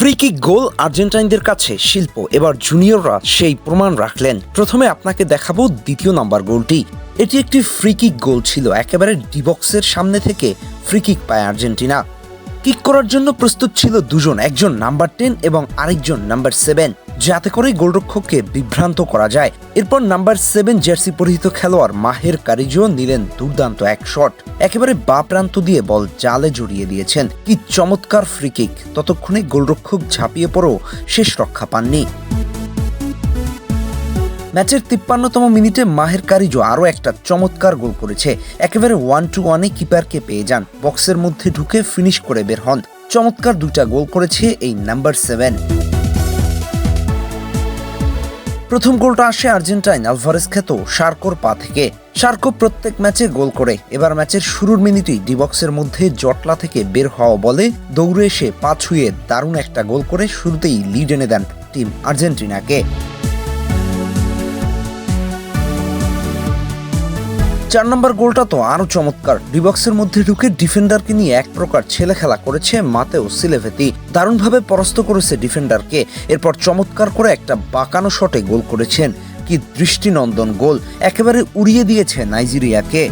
Free kick goal আর্জেন্টাইনদের কাছে শিল্প। এবার জুনিয়ররা সেই প্রমাণ রাখলেন। প্রথমে আপনাকে দেখাবো দ্বিতীয় নাম্বার গোলটি। এটি একটি ফ্রিকিক গোল ছিল, একেবারে ডিবক্সের সামনে থেকে ফ্রিকিক পায় আর্জেন্টিনা। কিক করার জন্য প্রস্তুত ছিল দুজন, একজন নাম্বার টেন এবং আরেকজন নাম্বার সেভেন। যাতে করে গোলরক্ষককে বিভ্রান্ত করা যায়। এরপর নাম্বার সেভেন জার্সি পরিহিত খেলোয়াড় মাহের কারিজো নিলেন দুর্দান্ত এক শট। একেবারে বা প্রান্ত দিয়ে বল জালে জড়িয়ে দিয়েছেন। কি চমৎকার ফ্রি কিক ততক্ষণে গোলরক্ষক ঝাঁপিয়ে পড়েও শেষ রক্ষা পাননি। ম্যাচের তিপ্পান্নতম মিনিটে মাহের কারিজো আরও একটা চমৎকার গোল করেছে। একেবারে ওয়ান টু ওয়ানে কিপারকে পেয়ে যান। বক্সের মধ্যে ঢুকে ফিনিশ করে বের হন। চমৎকার দুইটা গোল করেছে এই নাম্বার সেভেন। প্রথম গোলটা আসে আর্জেন্টাইন, আলভারেস খ্যাত শার্কোর পা থেকে। শার্কো প্রত্যেক ম্যাচে গোল করে। এবার ম্যাচের শুরুর মিনিটেই ডিবক্সের মধ্যে জটলা থেকে বের হওয়া বলে দৌড়ে এসে পা ছুঁয়ে দারুণ একটা গোল করে শুরুতেই লিড এনে দেন টিম আর্জেন্টিনাকে। চার নম্বর গোলটা তো আরও চমৎকার। ডিবক্সের মধ্যে ঢুকে ডিফেন্ডারকে নিয়ে এক প্রকার ছেলে খেলা করেছে মাতেও সিলেভেতি। দারুণভাবে পরাস্ত করেছে ডিফেন্ডারকে। এরপর চমৎকার করে একটা বাঁকানো শটে গোল করেছেন। কি দৃষ্টিনন্দন গোল। একেবারে উড়িয়ে দিয়েছে নাইজেরিয়াকে।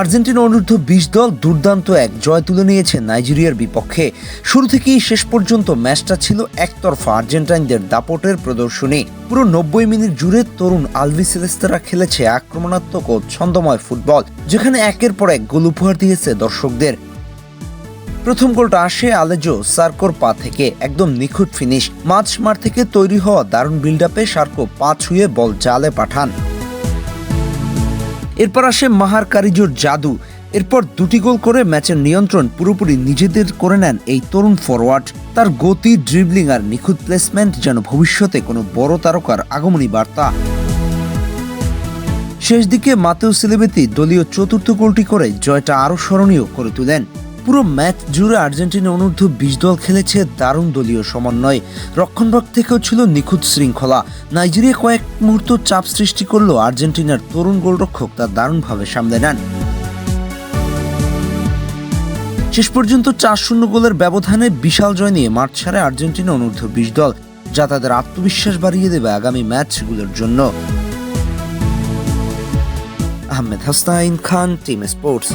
আর্জেন্টিনা অনূর্ধ্ব বিশ দল দুর্দান্ত এক জয় তুলে নিয়েছে নাইজেরিয়ার বিপক্ষে। শুরু থেকেই শেষ পর্যন্ত ম্যাচটা ছিল একতরফা আর্জেন্টাইনদের দাপটের প্রদর্শনী। পুরো নব্বই মিনিট জুড়ে তরুণ আলভি সেলেস্তারা খেলেছে আক্রমণাত্মক ও ছন্দময় ফুটবল, যেখানে একের পর এক গোল উপহার দিয়েছে দর্শকদের। প্রথম গোলটা আসে আলেজো সার্কোর পা থেকে, একদম নিখুঁত ফিনিশ। মাঝ মার থেকে তৈরি হওয়া দারুণ বিল্ড আপে সার্কো পা ছুঁয়ে বল জালে পাঠান। এরপর আসে মাহার কারিজোর জাদু। এরপর দুটি গোল করে ম্যাচের নিয়ন্ত্রণ পুরোপুরি নিজেদের করে নেন এই তরুণ ফরওয়ার্ড তার গতি ড্রিবলিং আর নিখুঁত প্লেসমেন্ট যেন ভবিষ্যতে কোনো বড় তারকার আগমনী বার্তা। শেষ দিকে মাতেও সিলেবেতি দলীয় চতুর্থ গোলটি করে জয়টা আরও স্মরণীয় করে তুলেন। পুরো ম্যাচ জুড়ে আর্জেন্টিনা অনূর্ধ্ব বিশ দল খেলেছে দারুণ দলীয় সমন্বয়। রক্ষণভাগ থেকেও ছিল নিখুঁত শৃঙ্খলা। নাইজেরিয়া কয়েক মুহূর্ত চাপ সৃষ্টি করলেও আর্জেন্টিনার তরুণ গোলরক্ষক, তা দারুণভাবে সামলে নেন। শেষ পর্যন্ত চার শূন্য গোলের ব্যবধানে বিশাল জয় নিয়ে মাঠ ছাড়ে আর্জেন্টিনা অনূর্ধ্ব বিশ দল। যা তাদের আত্মবিশ্বাস বাড়িয়ে দেবে আগামী ম্যাচগুলোর জন্য। Ahmed Hasnain Khan team sports.